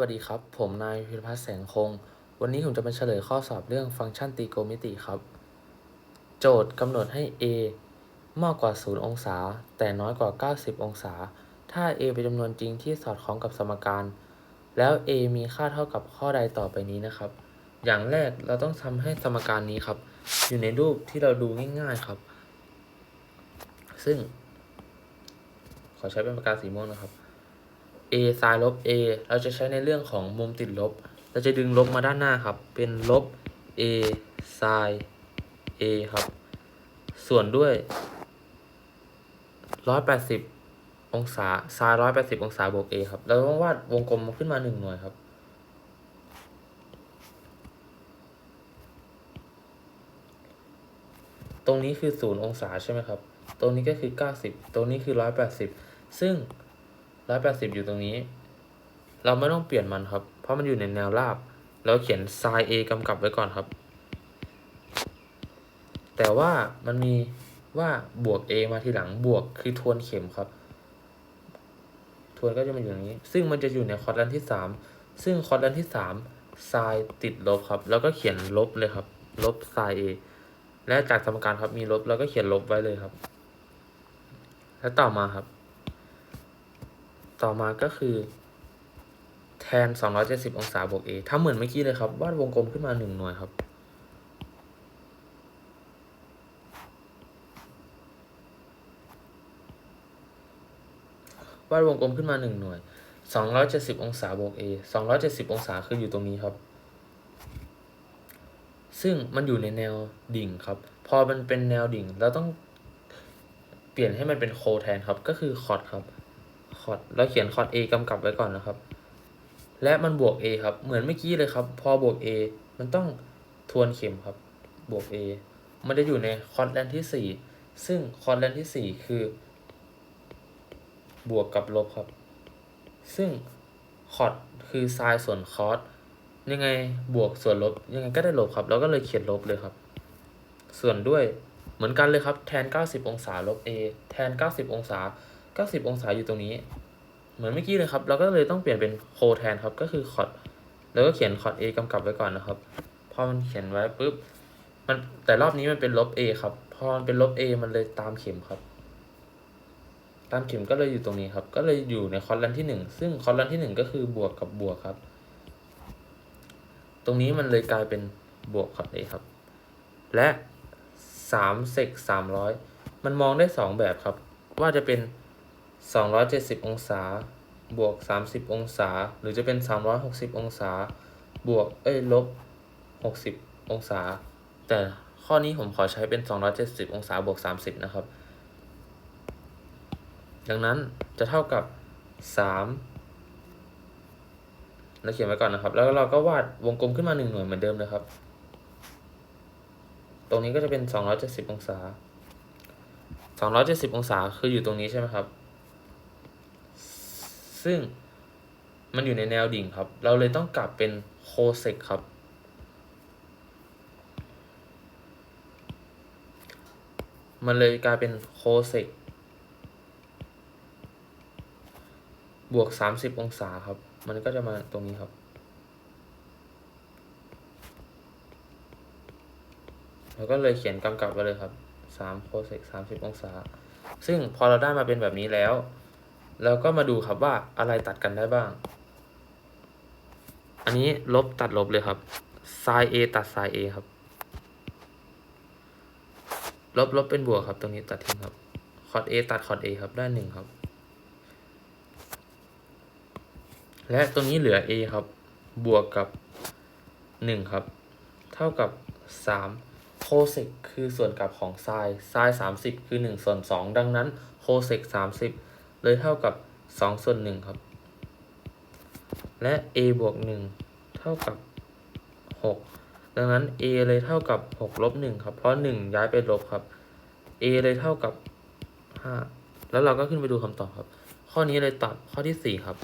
วัสดีครับ ผมนายพิรพัฒน์แสงคง วันนี้ผมจะมาเฉลยข้อสอบเรื่องฟังก์ชันตรีโกณมิติครับ โจทย์กำหนดให้ a มากกว่า 0 องศา แต่น้อยกว่า 90 องศา ถ้า a เป็นจำนวนจริงที่สอดคล้องกับสมการ แล้ว a มีค่าเท่ากับข้อใดต่อไปนี้นะครับ อย่างแรกเราต้องทำให้สมการนี้ครับ อยู่ในรูปที่เราดูง่าย ๆครับ ซึ่ง ขอใช้เป็นปากกาสีม่วงนะครับ a ไซน์ลบ a เราจะใช้ในเรื่องของมุมติดลบ เราจะดึงลบมาด้านหน้าครับ เป็นลบ a ไซน์ a ครับ ส่วนด้วย 180 องศาไซน์180 องศาบวก a ครับ เราต้องวาดวงกลมขึ้นมาหนึ่งหน่วยครับ ตรงนี้คือ 0 องศาใช่ไหมครับ ตรงนี้ก็คือ 90 ตรงนี้คือ 180 ซึ่ง ร้อยแปดสิบอยู่ตรงนี้ เราไม่ต้องเปลี่ยนมันครับ เพราะมันอยู่ในแนวราบ เราเขียน sin a กำกับไว้ก่อนครับ แต่ว่ามันมีว่าบวก a มาทีหลังบวกคือทวนเข็มครับ ทวนก็จะมาอยู่ตรงนี้ ซึ่งมันจะอยู่ในคอร์ดลันที่สามซึ่งคอร์ดลันที่สาม sin ติดลบครับ แล้วก็เขียนลบเลยครับ ลบ sin a และจากสมการครับมีลบเราก็เขียนลบไว้เลยครับ แล้วต่อมาครับ ต่อมาก็คือ แทน 270 องศาบวก a ทำเหมือนเมื่อกี้เลยครับ วาดวงกลมขึ้นมาหนึ่งหน่วยครับ วาดวงกลมขึ้นมาหนึ่งหน่วย 270 องศาบวก a 270 องศาคืออยู่ตรงนี้ครับ ซึ่งมันอยู่ในแนวดิ่งครับ พอมันเป็นแนวดิ่งเราต้องเปลี่ยนให้มันเป็นโคแทนครับ ก็คือคอร์ดครับ คอร์ดเราเขียนคอร์ด a กำกับไว้ก่อนนะครับ และมันบวก a ครับ เหมือนเมื่อกี้เลยครับ พอบวก a มันต้องทวนเข็มครับ บวก a มันจะอยู่ในคอร์ดแลนที่สี่ซึ่งคอร์ดแลนที่สี่คือ บวกกับลบครับ ซึ่งคอร์ดคือไซน์ส่วนคอร์สยังไงบวกส่วนลบยังไงก็ได้ลบครับเราก็เลยเขียนลบเลยครับ ส่วนด้วยเหมือนกันเลยครับ แทน 90 องศาลบ a แทน 90 องศา 90 องศาอยู่ตรงนี้ เหมือนเมื่อกี้เลยครับ เราก็เลยต้องเปลี่ยนเป็นโคแทนครับ ก็คือคอร์ดแล้วก็เขียนคอร์ด a กำกับไว้ก่อนนะครับ พอมันเขียนไว้ปุ๊บ มันแต่รอบนี้มันเป็นลบ a ครับ พอมันเป็นลบ a มันเลยตามเข็มครับ ตามเข็มก็เลยอยู่ตรงนี้ครับ ก็เลยอยู่ในคอร์ลันที่หนึ่งซึ่งคอร์ลันที่หนึ่งก็คือบวกกับบวกครับ ตรงนี้มันเลยกลายเป็นบวกคอร์ด a ครับ และสามเซกสามร้อยมันมองได้สองแบบครับ ว่าจะเป็น สองร้อยเจ็ดสิบองศา บวกสามสิบองศา หรือจะเป็นสามร้อยหกสิบองศา บวก เอ้ย ลบหกสิบองศา แต่ข้อนี้ผมขอใช้เป็นสองร้อยเจ็ดสิบองศา บวกสามสิบนะครับ ดังนั้นจะเท่ากับสามเราเขียนไว้ก่อนนะครับ แล้วเราก็วาดวงกลมขึ้นมาหนึ่งหน่วยเหมือนเดิมเลยครับ ตรงนี้ก็จะเป็นสองร้อยเจ็ดสิบองศาสองร้อยเจ็ดสิบองศาคืออยู่ตรงนี้ใช่ไหมครับ ซึ่งมันอยู่ในแนวดิ่งครับ เราเลยต้องกลับเป็นโคเซกครับ มันเลยกลายเป็นโคเซกบวกสามสิบองศาครับ มันก็จะมาตรงนี้ครับแล้วก็เลยเขียนกำกับไว้เลยครับสามโคเซกสามสิบองศา ซึ่งพอเราได้มาเป็นแบบนี้แล้ว เราก็มาดูครับว่าอะไรตัดกันได้บ้าง อันนี้ลบตัดลบเลยครับ sin a ตัด sin a ครับ ลบลบเป็นบวกครับ ตรงนี้ตัดทิ้งครับ cos a ตัด cos a ครับได้หนึ่งครับ และตรงนี้เหลือ a ครับ บวกกับหนึ่งครับ เท่ากับสามโคเซกคือส่วนกลับของไซน์ไซน์สามสิบคือหนึ่งส่วนสองดังนั้นโคเซกสามสิบ เลยเท่ากับสองส่วนหนึ่งครับ และ a บวกหนึ่งเท่ากับหกดังนั้น a เลยเท่ากับหกลบหนึ่งครับ เพราะหนึ่งย้ายไปลบครับ a เลยเท่ากับห้าแล้วเราก็ขึ้นไปดูคำตอบครับ ข้อนี้เลยตอบข้อที่สี่ครับ